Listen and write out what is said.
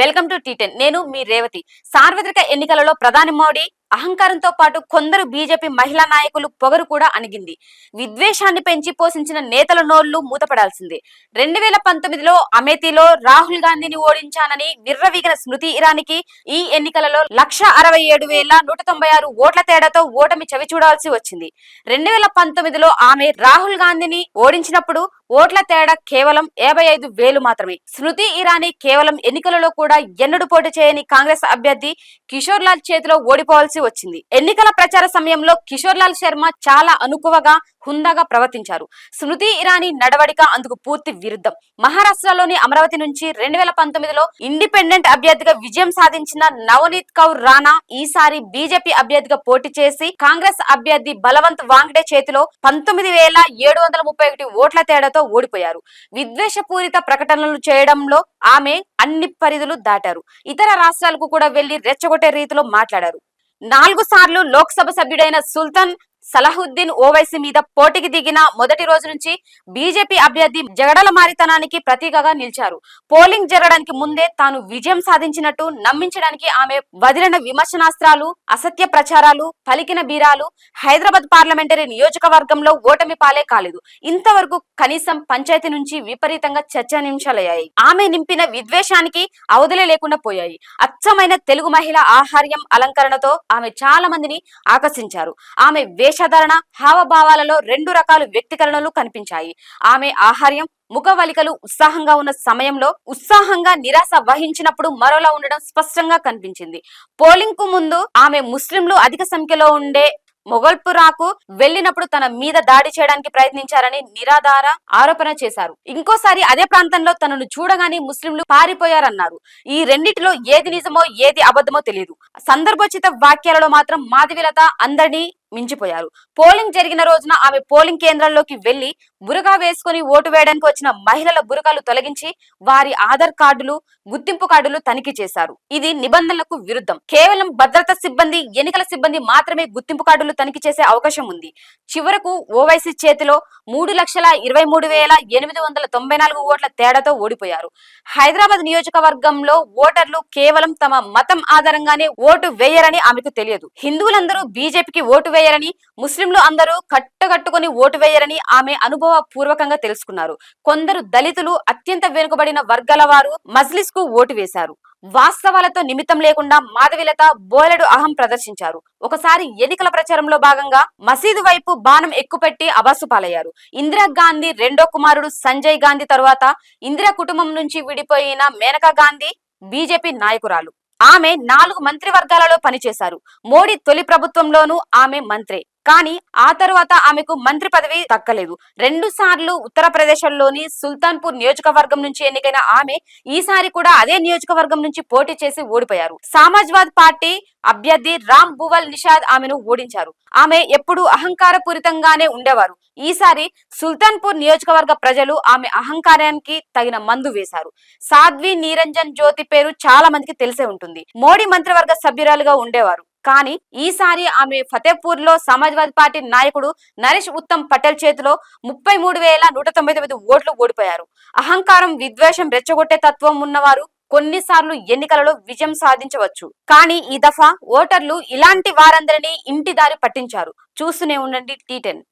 Welcome to T10 నేను మీ రేవతి. సార్వత్రిక ఎన్నికలలో ప్రధాని మోడీ అహంకారంతో పాటు కొందరు బీజేపీ మహిళా నాయకులు పొగరు కూడా అణిగింది. విద్వేషాన్ని పెంచి పోషించిన నేతల నోళ్ళు మూతపడాల్సిందే. రెండు వేల పంతొమ్మిదిలో అమేథీలో రాహుల్ గాంధీని ఓడించానని నిర్రవీగిన స్మృతి ఇరానీకి ఈ ఎన్నికలలో లక్ష అరవై ఏడు వేల నూట తొంభై ఆరు ఓట్ల తేడాతో ఓటమి చవి చూడాల్సి వచ్చింది. రెండు వేల పంతొమ్మిదిలో ఆమె రాహుల్ గాంధీని ఓడించినప్పుడు ఓట్ల తేడా కేవలం యాభై ఐదు వేలు మాత్రమే. స్మృతి ఇరానీ కేవలం ఎన్నికలలో కూడా ఎన్నడూ పోటీ చేయని కాంగ్రెస్ అభ్యర్థి కిషోర్ లాల్ చేతిలో ఓడిపోవాల్సి వచ్చింది. ఎన్నికల ప్రచార సమయంలో కిషోర్ లాల్ శర్మ చాలా అనుకువగా హుందాగా ప్రవర్తించారు. స్మృతి ఇరానీ నడవడిక అందుకు పూర్తి విరుద్ధం. మహారాష్ట్రలోని అమరావతి నుంచి రెండు వేల పంతొమ్మిదిలో ఇండిపెండెంట్ అభ్యర్థిగా విజయం సాధించిన నవనీత్ కౌర్ రాణా ఈసారి బీజేపీ అభ్యర్థిగా పోటీ చేసి కాంగ్రెస్ అభ్యర్థి బలవంత్ వాంగ్డే చేతిలో పంతొమ్మిది వేల ఏడు వందల ముప్పై ఒకటి ఓట్ల తేడాతో ఓడిపోయారు. విద్వేషపూరిత ప్రకటనలు చేయడంలో ఆమె అన్ని పరిధులు దాటారు. ఇతర రాష్ట్రాలకు కూడా వెళ్ళి రెచ్చగొట్టే రీతిలో మాట్లాడారు. నాలుగు సార్లు లోక్సభ సభ్యుడైన సుల్తాన్ సలహుద్దీన్ ఓవైసీ మీద పోటీకి దిగిన మొదటి రోజు నుంచి బీజేపీ అభ్యర్థి జగడల మారితనానికి ప్రతీకగా నిలిచారు. పోలింగ్ జరగడానికి ముందే తాను విజయం సాధించినట్టు నమ్మించడానికి ఆమె వదిలిన విమర్శనాస్త్రాలు అసత్య ప్రచారాలు పలికిన బీరాలు హైదరాబాద్ పార్లమెంటరీ నియోజకవర్గంలో ఓటమి పాలే కాలేదు. ఇంతవరకు కనీసం పంచాయతీ నుంచి విపరీతంగా చర్చనీయాంశాలయ్యాయి. ఆమె నింపిన విద్వేషానికి అవధులే లేకుండా పోయాయి. అచ్చమైన తెలుగు మహిళ ఆహార్యం అలంకరణతో ఆమె చాలా మందిని ఆకర్షించారు. ఆమె వేషధారణ హావభావాలలో రెండు రకాల వ్యక్తీకరణలు కనిపించాయి. ఆమె ఆహార్యం ముఖవలికలు ఉత్సాహంగా ఉన్న సమయంలో ఉత్సాహంగా నిరాశ వహించినప్పుడు మరోలా ఉండడం స్పష్టంగా కనిపించింది. పోలింగ్కు ముందు ఆమె ముస్లింలు అధిక సంఖ్యలో ఉండే మొగల్పురాకు వెళ్ళినప్పుడు తన మీద దాడి చేయడానికి ప్రయత్నించారని నిరాధార ఆరోపణ చేశారు. ఇంకోసారి అదే ప్రాంతంలో తనను చూడగానే ముస్లింలు పారిపోయారన్నారు. ఈ రెండిటిలో ఏది నిజమో ఏది అబద్ధమో తెలియదు సందర్భోచిత వాక్యాలలో మాత్రం మాధవిలత అందరినీ మించిపోయారు. పోలింగ్ జరిగిన రోజున ఆమె పోలింగ్ కేంద్రాల్లోకి వెళ్ళి బురగా వేసుకుని ఓటు వేయడానికి వచ్చిన మహిళల బురకాలు తొలగించి వారి ఆధార్ కార్డులు గుర్తింపు కార్డులు తనిఖీ చేశారు. ఇది నిబంధనలకు విరుద్ధం. కేవలం భద్రతా సిబ్బంది ఎన్నికల సిబ్బంది మాత్రమే గుర్తింపు కార్డులు తనిఖీ చేసే అవకాశం ఉంది. చివరకు ఓవైసీ చేతిలో మూడు లక్షల ఇరవై మూడు వేల ఎనిమిది వందల తొంభై నాలుగు ఓట్ల తేడాతో ఓడిపోయారు. హైదరాబాద్ నియోజకవర్గంలో ఓటర్లు కేవలం తమ మతం ఆధారంగానే ఓటు వేయరని ఆమెకు తెలియదు. హిందువులందరూ బీజేపీకి ఓటు వేయరని ముస్లింలు అందరూ కట్టగట్టుకుని ఓటు వేయరని ఆమె అనుభవ పూర్వకంగా తెలుసుకున్నారు. కొందరు దళితులు అత్యంత వెనుకబడిన వర్గాల వారు మజ్లిస్కు ఓటు వేశారు. వాస్తవాలతో నిమిత్తం లేకుండా మాధవిలత బోలెడు అహం ప్రదర్శించారు. ఒకసారి ఎన్నికల ప్రచారంలో భాగంగా మసీదు వైపు బాణం ఎక్కుపెట్టి అబాసు పాలయ్యారు. ఇందిరా గాంధీ రెండో కుమారుడు సంజయ్ గాంధీ తరువాత ఇందిరా కుటుంబం నుంచి విడిపోయిన మేనకా గాంధీ బీజేపీ నాయకురాలు. ఆమె నాలుగు మంత్రివర్గాలలో పనిచేశారు. మోడీ తొలి ప్రభుత్వంలోనూ ఆమె మంత్రే. కానీ ఆ తర్వాత ఆమెకు మంత్రి పదవి దక్కలేదు. రెండు సార్లు ఉత్తరప్రదేశ్లోని సుల్తాన్పూర్ నియోజకవర్గం నుంచి ఎన్నికైన ఆమె ఈసారి కూడా అదే నియోజకవర్గం నుంచి పోటీ చేసి ఓడిపోయారు. సమాజ్వాద్ పార్టీ అభ్యర్థి రామ్ భువల్ నిషాద్ ఆమెను ఓడించారు. ఆమె ఎప్పుడు అహంకారపూరితంగానే ఉండేవారు. ఈసారి సుల్తాన్పూర్ నియోజకవర్గ ప్రజలు ఆమె అహంకారానికి తగిన మందు వేశారు. సాధ్వి నిరంజన్ జ్యోతి పేరు చాలా మందికి తెలిసే ఉంటుంది. మోడీ మంత్రివర్గ సభ్యురాలుగా ఉండేవారు. కానీ ఈసారి ఆమె ఫతేపూర్లో సమాజ్వాదీ పార్టీ నాయకుడు నరేష్ ఉత్తమ్ పటేల్ చేతిలో ముప్పై మూడు వేల నూట తొంభై తొమ్మిది ఓట్లు ఓడిపోయారు. అహంకారం విద్వేషం రెచ్చగొట్టే తత్వం ఉన్నవారు కొన్నిసార్లు ఎన్నికలలో విజయం సాధించవచ్చు. కానీ ఈ దఫా ఓటర్లు ఇలాంటి వారందరినీ ఇంటి దారి పట్టించారు. చూస్తూనే ఉండండి టీ టెన్.